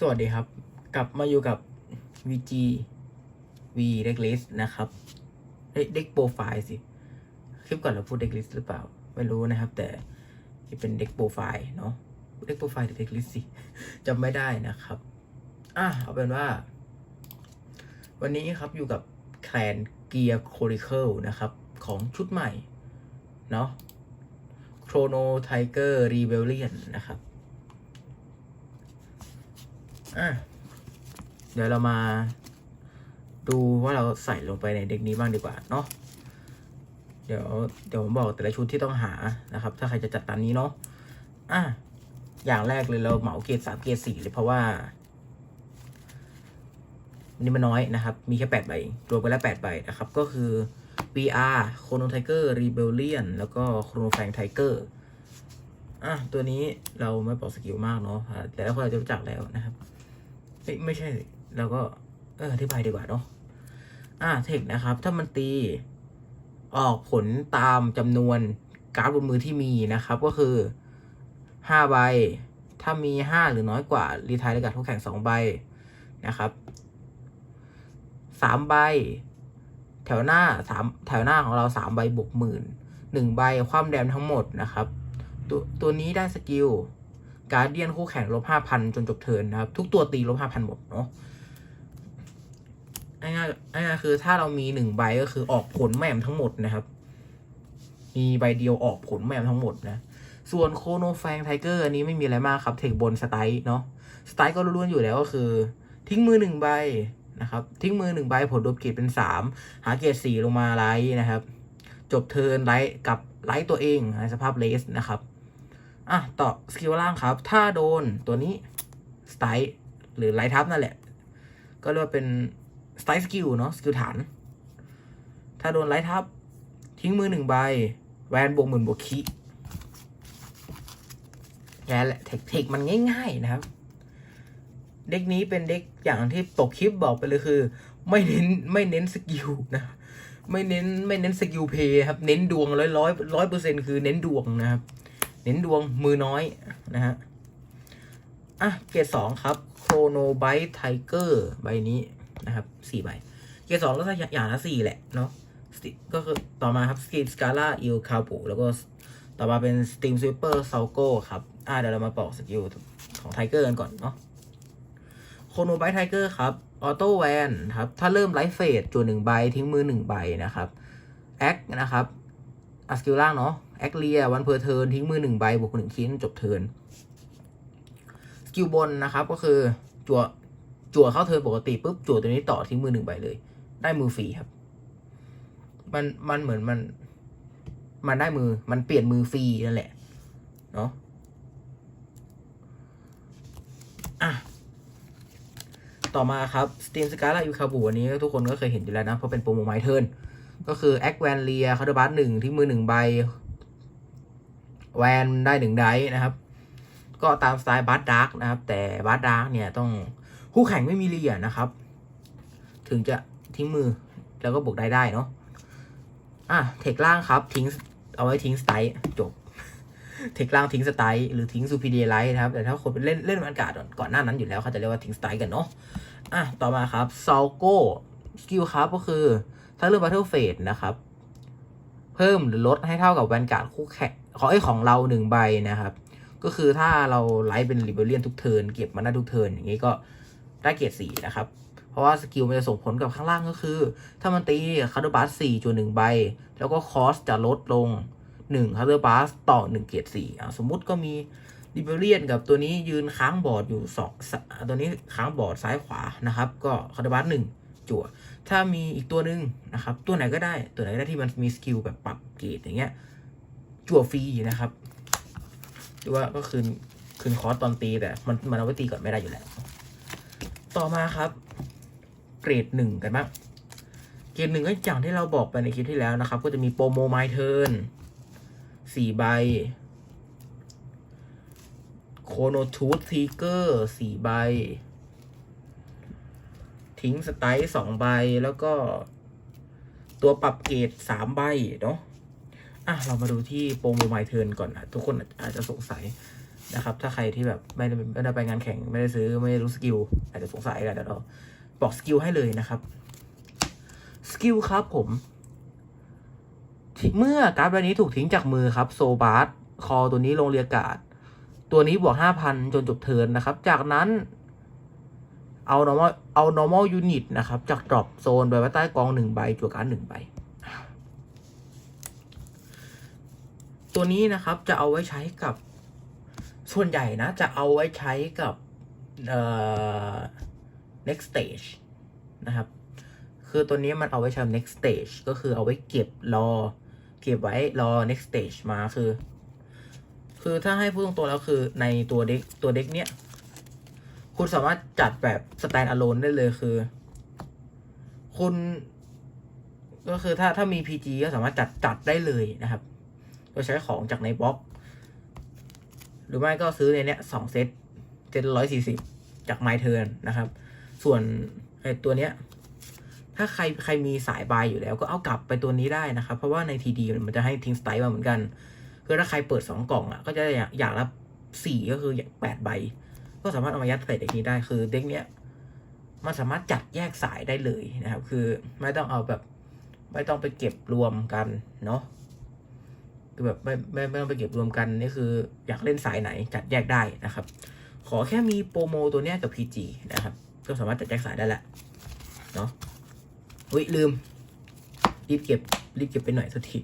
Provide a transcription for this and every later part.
สวัสดีครับ กลับมาอยู่กับ VG V Deck List นะครับเฮ้ย Deck Profile สิ คลิปก่อนเราพูด Deck List หรือเปล่า ไม่รู้นะครับ แต่ที่เป็น Deck Profile เนาะ Deck Profile หรือ Deck List สิจำไม่ได้นะครับ อะเอาเป็นว่า วันนี้ครับอยู่กับแคลนเกียร์โคริเคิลนะครับ ของชุดใหม่ เนาะ Chrono Tiger Rebellion นะครับ อะเดี๋ยวเรามาดูว่าเราใส่ลงไปในเด็กนี้บ้างดีกว่าเนาะเดี๋ยวเดี๋ยวผมบอกแต่ละชุดที่ต้องหานะครับ ถ้าใครจะจัดตามนี้เนาะอะอย่างแรกเลยเราเหมาเกรดสามเกรดสี่เลยเพราะว่า นี่มันน้อยนะครับ มีแค่แปดใบรวมไปแล้วแปดใบนะครับ ก็คือ VR Chrono Tiger Rebellion แล้วก็ Chrono Fang Tiger อะตัวนี้เราไม่บอกสกิลมากเนาะอะแต่แล้วคนเราจะรู้จักแล้วนะครับ ไม่ไม่ใช่เราก็เอออธิบายดีกว่าเนาะอะเทคนะครับ ถ้ามันตีออกผลตามจำนวนการ์ดบนมือที่มีนะครับ ก็คือห้าใบ ถ้ามีห้าหรือน้อยกว่า รีทายได้กับทุกแข่งสองใบนะครับสามใบ แถวหน้าสามแถวหน้าของเราสามใบบวกหมื่นหนึ่งใบความแดมทั้งหมดนะครับ ตัวตัวนี้ได้สกิล การเดียนคู่แข่งลบห้าพันจนจบเทินนะครับ ทุกตัวตีลบห้าพันหมดเนาะง่ายง่ายคือถ้าเรามีหนึ่งใบก็คือออกผลแม่มทั้งหมดนะครับ มีใบเดียวออกผลแม่มทั้งหมดนะ ส่วนโคโนแฟงไทเกอร์อันนี้ไม่มีอะไรมากครับ เทคบนสไตล์เนาะสไตล์ก็ล้วนๆอยู่แล้วก็คือ ทิ้งมือหนึ่งใบนะครับ ทิ้งมือหนึ่งใบผลดบเกรดเป็นสามหาเกรดสี่ลงมาไลท์นะครับ จบเทิร์นไลท์กับไลท์ตัวเองในสภาพเลสนะครับ อะต่อสกิลล่างครับ ถ้าโดนตัวนี้สไตล์หรือไลท์ทับนั่นแหละ ก็เรียกว่าเป็นสไตล์สกิลเนาะสกิลฐาน ถ้าโดนไลท์ทับ ทิ้งมือหนึ่งใบ แวนบวกหมื่นบวกคีแค่แหละเทคเทคมันง่ายๆนะครับ เด็กนี้เป็นเด็กอย่างที่ตกคลิปบอกไปเลยคือ ไม่เน้นไม่เน้นสกิลนะ ไม่เน้นไม่เน้นสกิลเพย์ครับ เน้นดวงร้อยร้อยร้อยเปอร์เซ็นคือเน้นดวงนะครับ เน้นดวงมือน้อยนะฮะ อะ เกรดสองครับโครโนไบต์ไทเกอร์ใบนี้นะครับสี่ใบ เกรดสองก็อย่างละสี่แหละเนาะก็คือต่อมาครับสกีสกาล่าอิลคาปูแล้วก็ต่อมาเป็นสตีมสวิปเปอร์ซาโก้ครับ อะเดี๋ยวเรามาบอกสกิลของไทเกอร์กันก่อนเนาะโคโนไบต์ไทเกอร์ครับ ออโต้แวนครับ ถ้าเริ่มไลฟ์เฟสจวนหนึ่งใบทิ้งมือหนึ่งใบนะครับ แอคนะครับอสกิลล่างเนาะ แอคเลียวันเพอร์เทิร์นทิ้งมือหนึ่งใบบวกหนึ่งชิ้นจบเทิร์นสกิลบนนะครับก็คือจั่วจั่วเข้าเทิร์นปกติปุ๊บจั่วตัวนี้ต่อทิ้งมือหนึ่งใบเลย ได้มือฟรีครับ มันมันเหมือนมัน มันได้มือมันเปลี่ยนมือฟรีนั่นแหละเนาะอะต่อมาครับสตีมสกาล่ายูคาบูอันนี้ทุกคนก็เคยเห็นอยู่แล้วนะ เพราะเป็นโปรโมไมเทิร์นก็คือแอคแวนเลียคาร์ดบัสหนึ่งที่มือหนึ่งใบ แวนได้หนึ่งไดนะครับ ก็ตามสไตล์บัสดาร์กนะครับ แต่บัสดาร์กเนี่ยต้องคู่แข่งไม่มีเลียนะครับ ถึงจะทิ้งมือแล้วก็บวกได้ได้เนาะอะเทคล่างครับทิ้งเอาไว้ทิ้งสไตล์จบ เทคล่างทิ้งสไตล์หรือทิ้งซูพีเดียไลท์นะครับ แต่ถ้าคนเล่นเล่นมันการ์ดก่อนหน้านั้นอยู่แล้วเขาจะเรียกว่าทิ้งสไตล์กันเนาะอะต่อมาครับซอลโก้สกิลครับก็คือถ้าเลือกบัตเทิลเฟสนะครับ เพิ่มหรือลดให้เท่ากับแวนการ์ดคู่แข่ง ของไอ้ของเราหนึ่งใบนะครับ ก็คือถ้าเราไลท์เป็นริเบเลียนทุกเทิร์นเก็บมาได้ทุกเทิร์นอย่างนี้ก็ได้เกียรติสี่นะครับ เพราะว่าสกิลมันจะส่งผลกับข้างล่างก็คือ ถ้ามันตีคาร์ดบัสสี่จุดหนึ่งใบ แล้วก็คอสจะลดลงหนึ่งคาร์ดบัสต่อหนึ่งเกียรติสี่สมมุติก็มีริเบเลียนกับตัวนี้ยืนค้างบอร์ดอยู่สองตัวนี้ค้างบอร์ดซ้ายขวานะครับ ก็คาร์ดบัสหนึ่งจั่วถ้ามีอีกตัวหนึ่งนะครับ ตัวไหนก็ได้ตัวไหนก็ได้ที่มันมีสกิลแบบปรับเกรดอย่างเงี้ย จั่วฟรีนะครับหรือว่าก็คืนคืนคอร์สตอนตีแต่มันมันเอาไว้ตีก่อนไม่ได้อยู่แล้ว ต่อมาครับ เกรดหนึ่งกันบ้างเกรดหนึ่งก็อย่างที่เราบอกไปในคลิปที่แล้วนะครับ ก็จะมีโปรโมไมเทิร์นสี่ใบโคโนทูธทีเกอร์สี่ใบ ทิ้งสไตล์สองใบแล้วก็ ตัวปรับเกรดสามใบเนาะ อะเรามาดูที่โปรโมไมเทิร์นก่อนนะทุกคนอาจจะสงสัยนะครับ ถ้าใครที่แบบไม่ได้ไม่ได้ไปงานแข่งไม่ได้ซื้อไม่ได้รู้สกิลอาจจะสงสัยกันเดี๋ยวเราบอกสกิลให้เลยนะครับสกิลครับผม เมื่อการ์ดใบนี้ถูกทิ้งจากมือครับโซบาร์คอตัวนี้ลงเรียการ์ดตัวนี้บวกห้าพันจนจบเทิร์นนะครับ จากนั้นเอา normal เอา normal unit นะครับ จาก drop zone ไปไว้ใต้กองหนึ่งใบจั่วการหนึ่งใบ ตัวนี้นะครับจะเอาไว้ใช้กับ ส่วนใหญ่นะ จะเอาไว้ใช้กับเอ่อ next stage นะครับ คือตัวนี้มันเอาไว้ใช้ next stage ก็คือเอาไว้เก็บรอ เก็บไว้รอ next stage มาคือ คือถ้าให้พูดตรงๆแล้วคือในตัวเด็กตัวเด็กเนี้ยคุณสามารถจัดแบบ stand alone ได้เลยคือ คุณ ก็คือถ้าถ้ามี PG ก็สามารถจัดจัดได้เลยนะครับ โดยใช้ของจากในบล็อก หรือไม่ก็ซื้อในเนี้ยสองเซตเจ็ดร้อยสี่สิบจาก My Turn นะครับ ส่วนไอ้ตัวเนี้ยถ้าใครใครมีสายบายอยู่แล้วก็เอากลับไปตัวนี้ได้นะครับ เพราะว่าในทีดีมันจะให้ทิ้งสไตล์มาเหมือนกันคือถ้าใครเปิดสองกล่องอะก็จะอยากอยากรับสี่ก็คือแปดใบ ก็สามารถเอามายัดใส่เด็กนี้ได้คือเด็กเนี้ยมันสามารถจัดแยกสายได้เลยนะครับ คือไม่ต้องเอาแบบไม่ต้องไปเก็บรวมกันเนาะ คือแบบไม่ไม่ไม่ต้องไปเก็บรวมกันนี่คืออยากเล่นสายไหนจัดแยกได้นะครับ ขอแค่มีโปรโมตัวเนี้ยกับ PG นะครับ ก็สามารถจัดแยกสายได้แหละเนาะอุ้ยลืม รีบเก็บรีบเก็บไปหน่อยสักที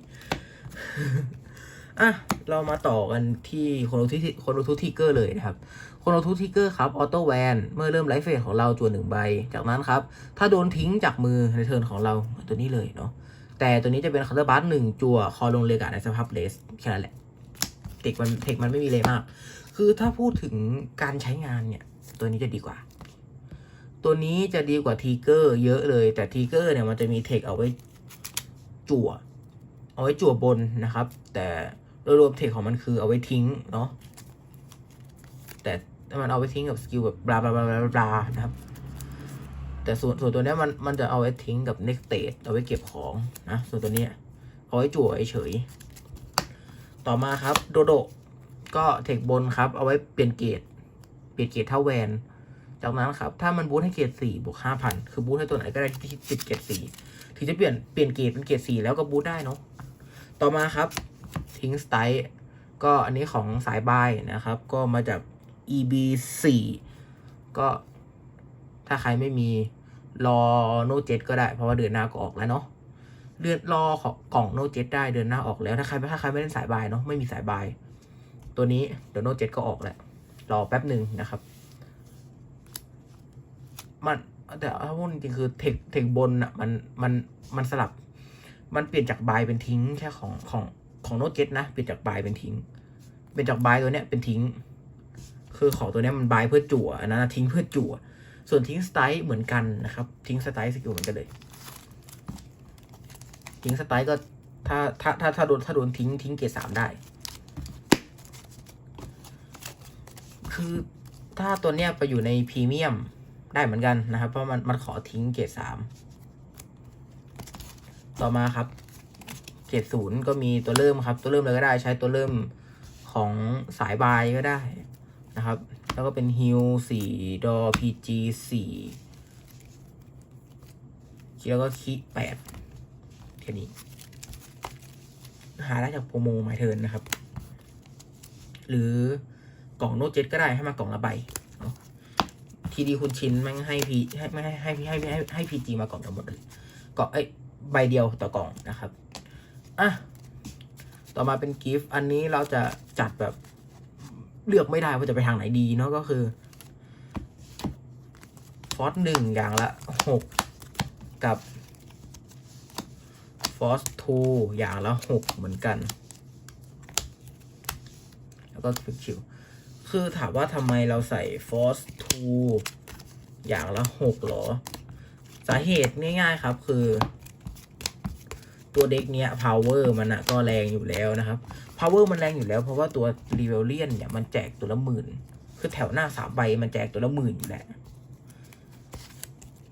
อะเรามาต่อกันที่โคโนทุโคโนทุทิกเกอร์เลยนะครับโคโนทุทิกเกอร์ครับออโต้แวนเมื่อเริ่มไลฟ์เฟสของเราจวนหนึ่งใบ จากนั้นครับ ถ้าโดนทิ้งจากมือในเทิร์นของเราตัวนี้เลยเนาะ แต่ตัวนี้จะเป็นคาร์บัสหนึ่งจั่วคอลงเรียกาในสภาพเลสแค่นั้นแหละเทคมันเทคมันไม่มีเลยมาก คือถ้าพูดถึงการใช้งานเนี่ย ตัวนี้จะดีกว่า ตัวนี้จะดีกว่าทีเกอร์เยอะเลย แต่ทีเกอร์เนี่ยมันจะมีเทคเอาไว้จั่ว เอาไว้จั่วบนนะครับ แต่โดยรวมเทคของมันคือเอาไว้ทิ้งเนาะแต่มันเอาไว้ทิ้งกับสกิลแบบบลาบลาบลาบลานะครับ แต่ส่วนส่วนตัวเนี้ยมันมันจะเอาไว้ทิ้งกับ next stage เอาไว้เก็บของนะ ส่วนตัวเนี้ยเอาไว้จั่วเฉย ต่อมาครับโดโดก็เทคบนครับ เอาไว้เปลี่ยนเกรดเปลี่ยนเกรดเท่าแวน จากนั้นครับ ถ้ามันบูทให้เกรดสี่บวกห้าพันคือบูทให้ตัวไหนก็ได้ที่ติดเกรดสี่ถึงจะเปลี่ยนเปลี่ยนเกรดเป็นเกรดสี่แล้วก็บูทได้เนาะต่อมาครับทิ้งสไตล์ก็อันนี้ของสายบายนะครับ ก็มาจาก EB 4 ก็ ถ้าใครไม่มีรอโนเจ็ก็ได้ เพราะว่าเดือนหน้าก็ออกแล้วเนาะเดือนรอของกล่องโนเจ็ได้เดือนหน้าออกแล้วถ้าใครถ้าใครไม่เล่นสายบายเนาะไม่มีสายบาย ตัวนี้เดี๋ยวโนเจ็ก็ออกแล้วรอแป๊บหนึ่งนะครับ มันแต่ถ้าพูดจริงคือเทคเทคบนอะมันมันมันสลับ มันเปลี่ยนจากบายเป็นทิ้งแค่ของของของโนเจ็นะเปลี่ยนจากบายเป็นทิ้ง เป็นจากบายตัวเนี้ยเป็นทิ้ง คือของตัวเนี้ยมันบายเพื่อจั่วอันนั้นทิ้งเพื่อจั่ว ส่วนทิ้งสไตล์เหมือนกันนะครับ ทิ้งสไตล์สกิลเหมือนกันเลย ทิ้งสไตล์ก็ถ้าถ้าถ้าถ้าโดนถ้าโดนทิ้งทิ้งเกรดสามได้ คือถ้าตัวเนี้ยไปอยู่ในพรีเมียมได้เหมือนกันนะครับ เพราะมันมันขอทิ้งเกรดสามต่อมาครับเกรดศูนย์ก็มีตัวเริ่มครับ ตัวเริ่มเลยก็ได้ใช้ตัวเริ่มของสายบายก็ได้นะครับ แล้วก็เป็นฮิลสี่ดอพีจีสี่แล้วก็คีแปดแค่นี้ หาได้จากโปรโมไมายเทินนะครับ หรือกล่องโน้ตเจ็ตก็ได้ให้มากล่องละใบทีดีคุณชินแม่งให้พีให้ไม่ให้ให้ให้ให้ให้พีจีมากล่องเดียวหมดเลยกล่องเอ้ใบเดียวต่อกล่องนะครับอะต่อมาเป็นกิฟต์อันนี้เราจะจัดแบบ เลือกไม่ได้ว่าจะไปทางไหนดีเนาะก็คือฟอสหนึ่งอย่างละหกกับฟอสทูอย่างละหกเหมือนกัน แล้วก็ควิกชิวคือถามว่าทำไมเราใส่ฟอสทูอย่างละหกหรอ สาเหตุง่ายๆครับคือ ตัวเด็กเนี้ย power มันอะก็แรงอยู่แล้วนะครับ power มันแรงอยู่แล้วเพราะว่าตัว r e v e l i a n เนี่ยมันแจกตัวละหมื่น คือแถวหน้าสามใบมันแจกตัวละหมื่นอยู่แหละ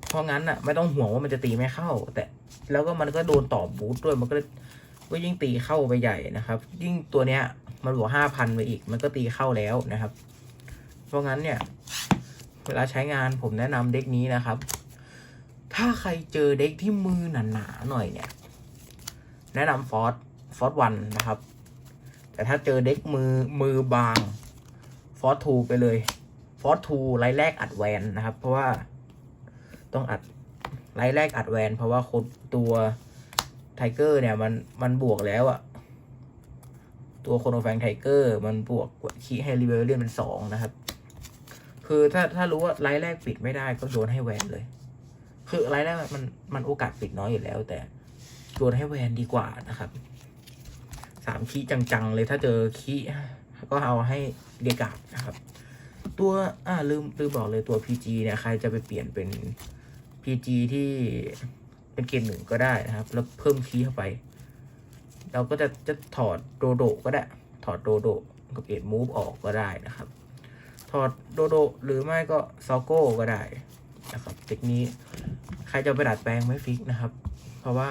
เพราะงั้นอะไม่ต้องห่วงว่ามันจะตีไม่เข้า แต่แล้วก็มันก็โดนต่อบูทด้วยมันก็ยก็ยิ่งตีเข้าไปใหญ่นะครับ ยิ่งตัวเนี้ย มันบวกห้าพันไปอีก มันก็ตีเข้าแล้วนะครับ เพราะงั้นเนี่ย เวลาใช้งานผมแนะนำเด็กนี้นะครับ ถ้าใครเจอเด็กที่มือหนาๆหน่อยเนี่ย แนะนำฟอร์สฟอร์สวันนะครับ แต่ถ้าเจอเด็กมือมือบางฟอร์สทูไปเลยฟอร์สทูไลท์แรกอัดแวนนะครับ เพราะว่าต้องอัดไลท์แรกอัดแวน เพราะว่าคนตัวไทเกอร์เนี่ยมันมันบวกแล้วอะตัวโคโนแฟงไทเกอร์มันบวกคีให้รีเวลเลียนเป็นสองนะครับ คือถ้าถ้ารู้ว่าไลท์แรกปิดไม่ได้ก็โยนให้แวนเลย คือไลท์แรกมันมันโอกาสปิดน้อยอยู่แล้วแต่ โยนให้แวนดีกว่านะครับสามคีย์จังๆ เลยถ้าเจอคีย์ก็เอาให้เดียกาบนะครับ ตัวอ่าลืมลืมบอกเลยตัว PG เนี่ยใครจะไปเปลี่ยนเป็น PG ที่เป็นเกณฑ์หนึ่งก็ได้นะครับ แล้วเพิ่มคีย์เข้าไป เราก็จะจะถอดโดโดก็ได้ ถอดโดโดกับเอ็ดมูฟออกก็ได้นะครับ ถอดโดโดหรือไม่ก็ซอโก้ก็ได้นะครับเทคนี้ใครจะไปดัดแปลงไม่ฟิกนะครับ เพราะว่า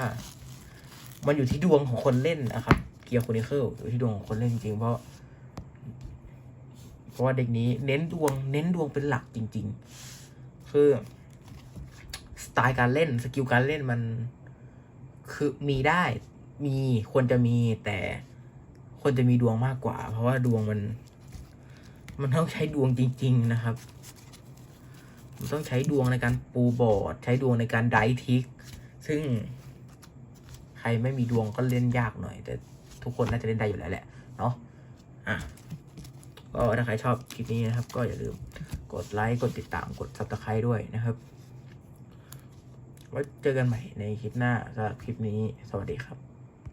มันอยู่ที่ดวงของคนเล่นนะครับ เกียร์โคนิเคิลอยู่ที่ดวงของคนเล่นจริงๆเพราะ เพราะว่าเด็กนี้เน้นดวง เน้นดวงเป็นหลักจริง ๆ คือสไตล์การเล่นสกิลการเล่นมันคือมีได้มีควรจะมีแต่ควรจะมีดวงมากกว่า เพราะว่าดวงมัน มันต้องใช้ดวงจริง ๆ นะครับมันต้องใช้ดวงในการปูบอร์ด ใช้ดวงในการไดทิก ซึ่ง ใครไม่มีดวงก็เล่นยากหน่อย แต่ทุกคนน่าจะเล่นได้อยู่แล้วแหละเนาะอะก็ถ้าใครชอบคลิปนี้นะครับ ก็อย่าลืมกดไลค์กดติดตามกดซับสไครต์ด้วยนะครับไว้เจอกันใหม่ในคลิปหน้าสำหรับคลิปนี้สวัสดีครับ